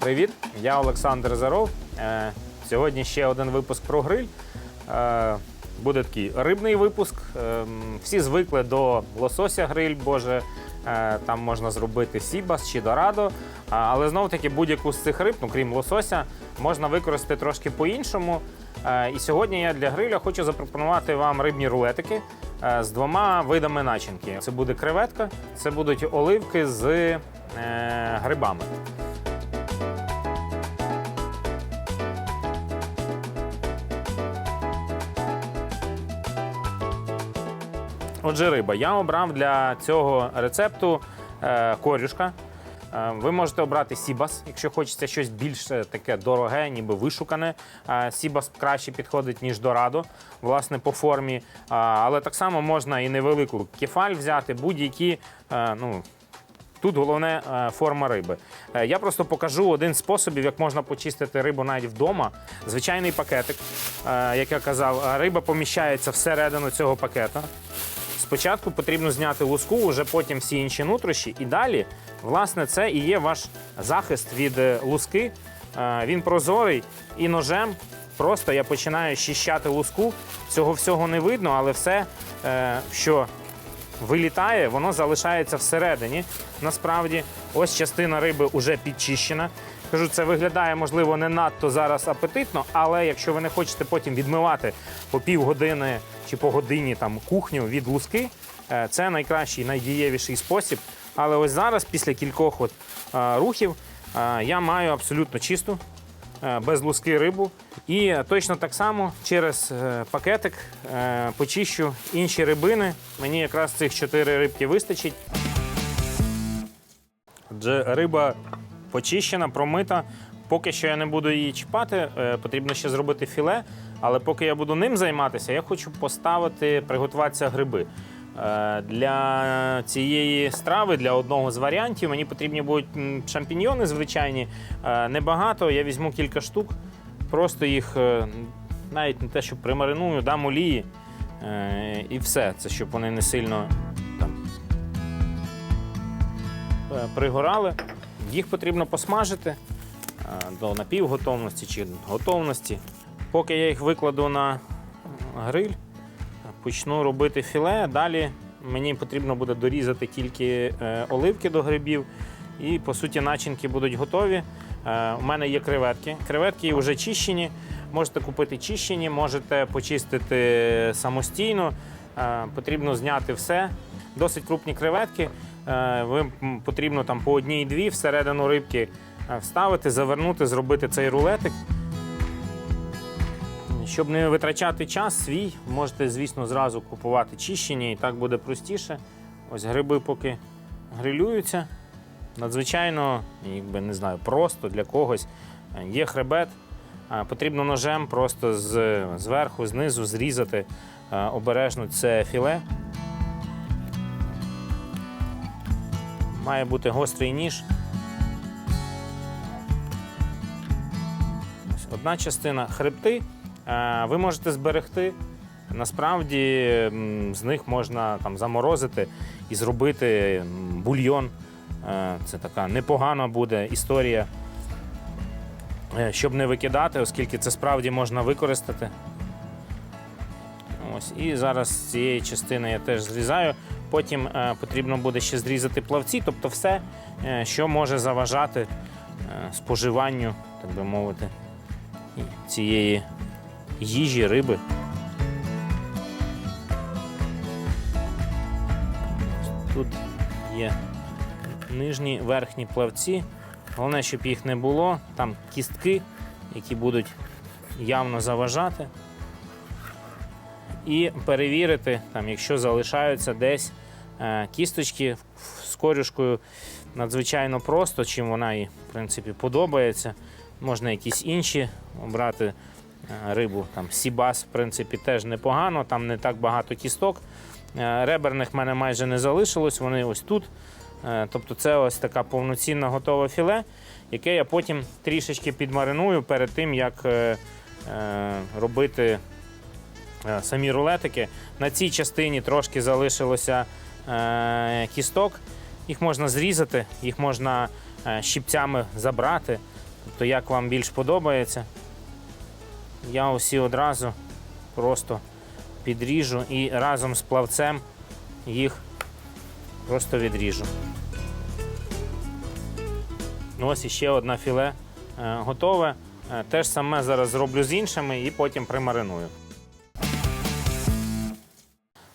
Привіт, я Олександр Заров. Е, Сьогодні ще один випуск про гриль. Е, Буде такий рибний випуск. Е, Всі звикли до лосося гриль, боже. е, Там можна зробити сібас чи дорадо. Але знов таки будь-яку з цих риб, ну крім лосося, можна використати трошки по-іншому. І сьогодні я для гриля хочу запропонувати вам рибні рулетики з двома видами начинки. Це буде креветка, це будуть оливки з грибами. Отже, риба. Я обрав для цього рецепту е, корюшка. Е, ви можете обрати сібас, якщо хочеться щось більш е, таке дороге, ніби вишукане. Сібас краще підходить, ніж дорадо, власне, по формі. Але так само можна і невелику кефаль взяти, будь-які. ну, Тут головне форма риби. Я просто покажу один з способів, як можна почистити рибу навіть вдома. Звичайний пакетик, як я казав, риба поміщається всередину цього пакета. Спочатку потрібно зняти луску, вже потім всі інші нутрощі. І далі, власне, це і є ваш захист від е, луски. Е, Він прозорий і ножем. Просто я починаю щищати луску. Цього всього не видно, але все, е, що вилітає, воно залишається всередині. Насправді, ось частина риби вже підчищена. Кажу, це виглядає, можливо, не надто зараз апетитно, але якщо ви не хочете потім відмивати по півгодини чи по годині там кухню від луски, е, це найкращий, найдієвіший спосіб. Але ось зараз, після кількох от, е, рухів, е, я маю абсолютно чисту без луски рибу. І точно так само через пакетик почищу інші рибини. Мені якраз цих чотири рибки вистачить. Отже, риба почищена, промита. Поки що я не буду її чіпати, е, потрібно ще зробити філе. Але поки я буду ним займатися, я хочу поставити, приготуватися гриби. Е, Для цієї страви, для одного з варіантів, мені потрібні будуть шампіньйони звичайні. Е, Небагато, я візьму кілька штук, просто їх навіть не те, що примариную, дам олії і все. Це щоб вони не сильно там пригорали. Їх потрібно посмажити е, до напівготовності чи готовності. Поки я їх викладу на гриль, почну робити філе. Далі мені потрібно буде дорізати тільки е, оливки до грибів. І, по суті, начинки будуть готові. Е, У мене є креветки. Креветки вже чищені. Можете купити чищені, можете почистити самостійно. Е, Потрібно зняти все. Досить крупні креветки. Е, Ви потрібно там по одній-дві всередину рибки е, вставити, завернути, зробити цей рулетик. Щоб не витрачати час свій, можете, звісно, зразу купувати чищені, і так буде простіше. Ось гриби поки грилюються. Надзвичайно, якби не знаю, просто для когось. Е, Є хребет, потрібно ножем просто з, зверху, знизу зрізати обережно це філе. Має бути гострий ніж. Одна частина хребти е, ви можете зберегти. Насправді з них можна там заморозити і зробити бульйон. Е, Це така непогана буде історія, е, щоб не викидати, оскільки це справді можна використати. Ось, і зараз з цієї частини я теж зрізаю. Потім е, потрібно буде ще зрізати плавці, тобто все, е, що може заважати е, споживанню, так би мовити, цієї їжі, риби. Тут є нижні верхні плавці. Головне, щоб їх не було. Там кістки, які будуть явно заважати. І перевірити, там, якщо залишаються десь кісточки з корюшкою надзвичайно просто, чим вона і в принципі подобається. Можна якісь інші обрати е, рибу. Там сібас, в принципі, теж непогано, там не так багато кісток. Е, Реберних в мене майже не залишилось, вони ось тут. Е, Тобто це ось така повноцінна готове філе, яке я потім трішечки підмариную перед тим, як е, е, робити е, самі рулетики. На цій частині трошки залишилося е, кісток. Їх можна зрізати, їх можна е, щипцями забрати. Тобто, як вам більш подобається, я усі одразу просто підріжу і разом з плавцем їх просто відріжу. Ну, Ось іще одне філе е, готове. Е, Те ж саме зараз зроблю з іншими і потім примариную.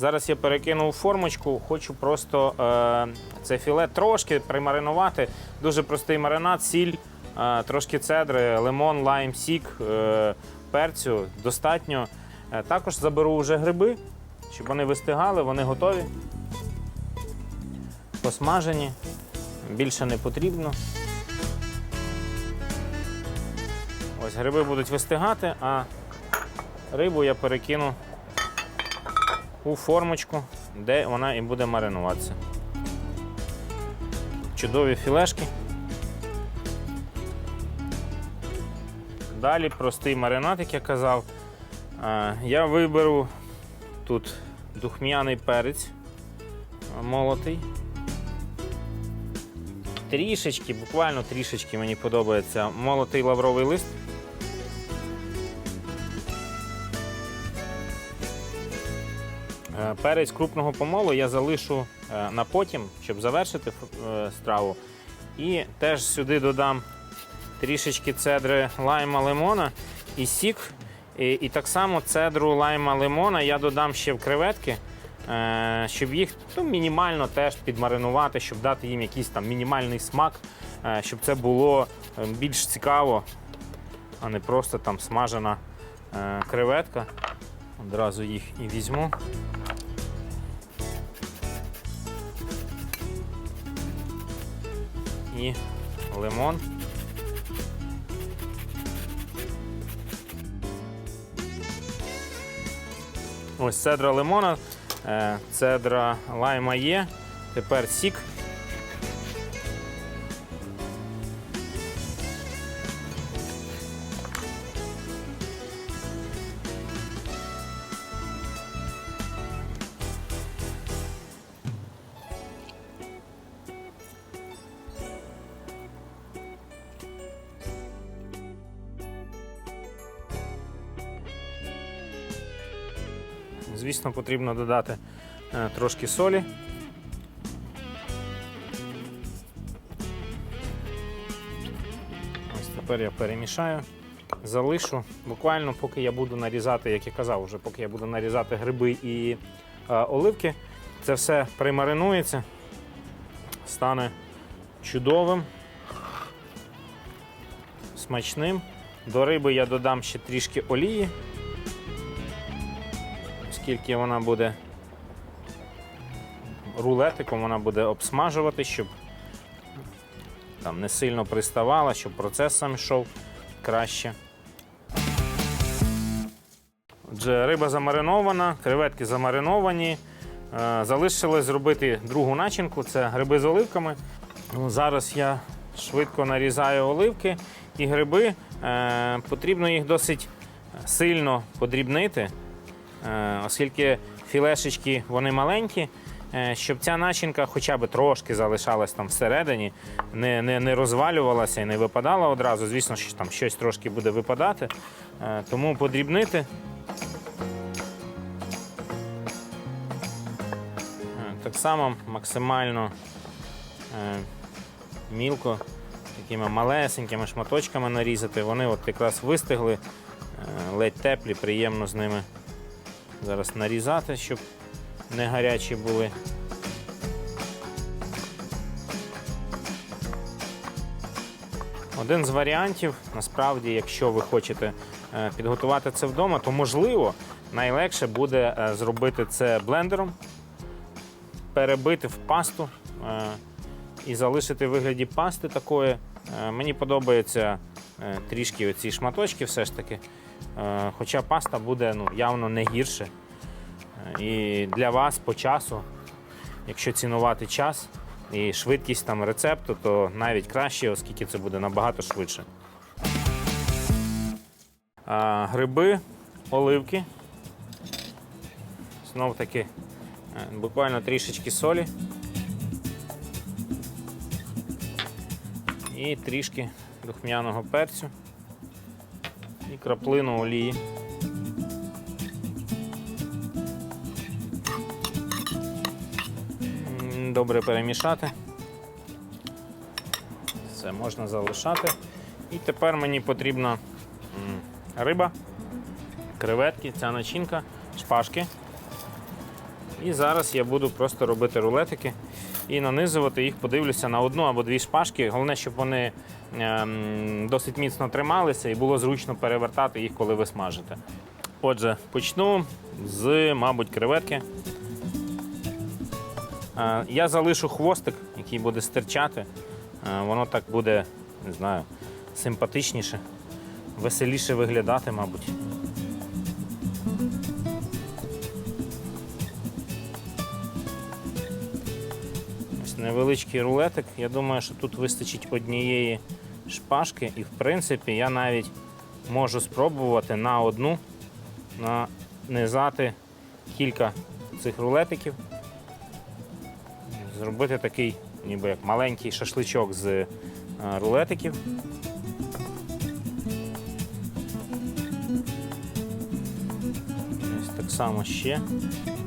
Зараз я перекинув формочку, хочу просто е, це філе трошки примаринувати. Дуже простий маринад, сіль, е, трошки цедри, лимон, лайм, сік, е, перцю достатньо. Також заберу вже гриби, щоб вони вистигали, вони готові. Посмажені, більше не потрібно. Ось гриби будуть вистигати, а рибу я перекину у формочку, де вона і буде маринуватися. Чудові філешки. Далі простий маринад, як я казав. Я виберу тут духмяний перець молотий. Трішечки, буквально трішечки мені подобається молотий лавровий лист. Перець крупного помолу я залишу е, на потім, щоб завершити е, страву. І теж сюди додам трішечки цедри лайма лимона і сік. І, і так само цедру лайма лимона я додам ще в креветки, е, щоб їх ну, мінімально теж підмаринувати, щоб дати їм якийсь там мінімальний смак, щоб це було більш цікаво, а не просто там смажена креветка. Одразу їх і візьму. І лимон. Ось цедра лимона, е, цедра лайма є. Тепер сік. Звісно, потрібно додати е, трошки солі. Ось тепер я перемішаю, залишу. Буквально, поки я буду нарізати, як я казав, вже поки я буду нарізати гриби і е, оливки, це все примаринується, стане чудовим, смачним. До риби я додам ще трішки олії оскільки вона буде рулетиком, вона буде обсмажувати, щоб там не сильно приставала, щоб процес сам йшов краще. Отже, риба замаринована, креветки замариновані. Е, Залишилось зробити другу начинку це гриби з оливками. Ну, Зараз я швидко нарізаю оливки і гриби. Е, Потрібно їх досить сильно подрібнити. Е, оскільки філешечки вони маленькі, е, щоб ця начинка хоча б трошки залишалась там всередині, не, не, не розвалювалася і не випадала одразу. Звісно, що там щось трошки буде випадати. Е, Тому подрібнити. Так само максимально мілко, такими малесенькими шматочками нарізати. Вони от якраз вистигли, ледь теплі, приємно з ними зараз нарізати, щоб не гарячі були. Один з варіантів, насправді, якщо ви хочете е, підготувати це вдома, то можливо найлегше буде е, зробити це блендером, перебити в пасту е, і залишити в вигляді пасти такої. Мені подобаються е, трішки оці шматочки, все ж таки. Е, Хоча паста буде ну, явно не гірше. Е, І для вас по часу, якщо цінувати час і швидкість там рецепту, то навіть краще, оскільки це буде набагато швидше. А, Гриби, оливки. Знов таки е, буквально трішечки солі. І трішки духмяного перцю і краплину олії. Добре перемішати. Це можна залишати. І тепер мені потрібна риба, креветки, ця начинка, шпажки. І зараз я буду просто робити рулетики і нанизувати їх, подивлюся на одну або дві шпажки. Головне, щоб вони досить міцно трималися і було зручно перевертати їх, коли ви смажите. Отже, почну з, мабуть, креветки. Е, Я залишу хвостик, який буде стирчати. Е, Воно так буде, не знаю, симпатичніше, веселіше виглядати, мабуть. Невеличкий рулетик. Я думаю, що тут вистачить однієї шпажки, і в принципі я навіть можу спробувати на одну нанизати кілька цих рулетиків. Зробити такий, ніби як маленький шашличок з е, рулетиків. Ось так само ще. Ще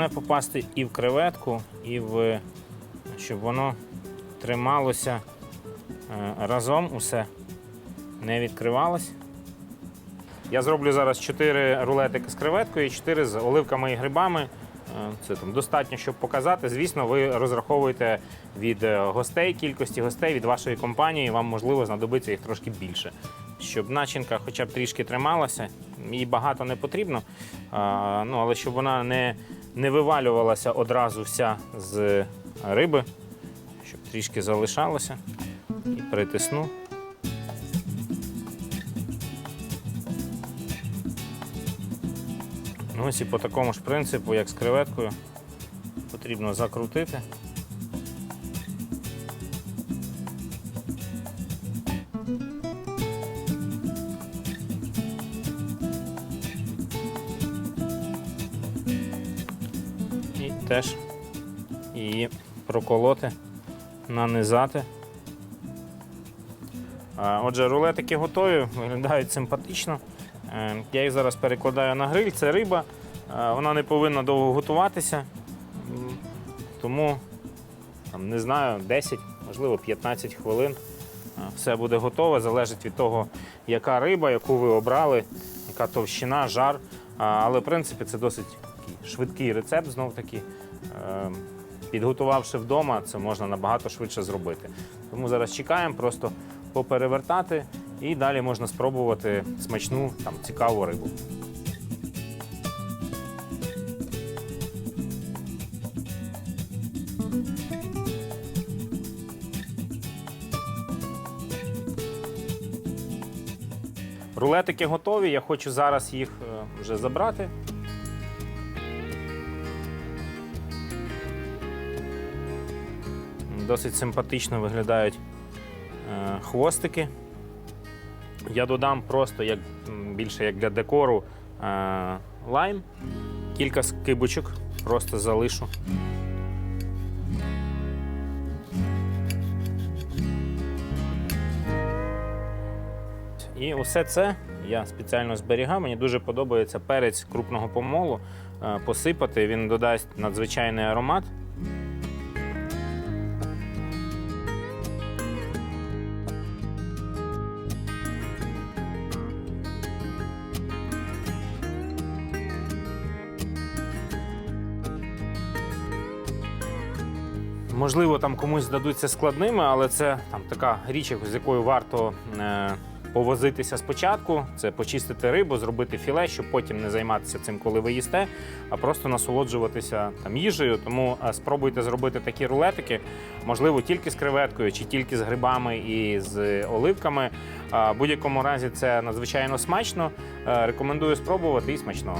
Головне попасти і в креветку, і в щоб воно трималося е, разом усе, не відкривалось. Я зроблю зараз 4 рулетики з креветкою і 4 з оливками і грибами. Е, Це там достатньо, щоб показати. Звісно, ви розраховуєте від е, гостей, кількості гостей від вашої компанії, вам можливо знадобиться їх трошки більше. Щоб начинка хоча б трішки трималася, їй багато не потрібно, ну, але щоб вона не, не вивалювалася одразу вся з риби, щоб трішки залишалося. І притисну. Ну, Ось і по такому ж принципу, як з креветкою, потрібно закрутити. Теж її проколоти, нанизати. Отже, рулетики готові, виглядають симпатично. Е, Я їх зараз перекладаю на гриль. Це риба, е, вона не повинна довго готуватися. Тому там, не знаю, 10, можливо, 15 хвилин. е, Все буде готове, залежить від того, яка риба, яку ви обрали, яка товщина, жар. Але в принципі це досить швидкий рецепт, знов таки. Е, Підготувавши вдома, це можна набагато швидше зробити. Тому зараз чекаємо, просто поперевертати і далі можна спробувати смачну, там, цікаву рибу. Рулетики готові. Я хочу зараз їх е, вже забрати. Досить симпатично виглядають е, хвостики. Я додам просто як, більше як для декору е, лайм, кілька скибочок, просто залишу. І усе це я спеціально зберігав. Мені дуже подобається перець крупного помолу е, посипати. Він додасть надзвичайний аромат. Можливо, там комусь здадуться складними, але це там така річ, з якою варто е, повозитися спочатку. Це почистити рибу, зробити філе, щоб потім не займатися цим, коли ви їсте, а просто насолоджуватися там їжею. Тому е, спробуйте зробити такі рулетики, можливо, тільки з креветкою, чи тільки з грибами і з оливками. В будь-якому разі це надзвичайно смачно. Е, Рекомендую спробувати і смачного.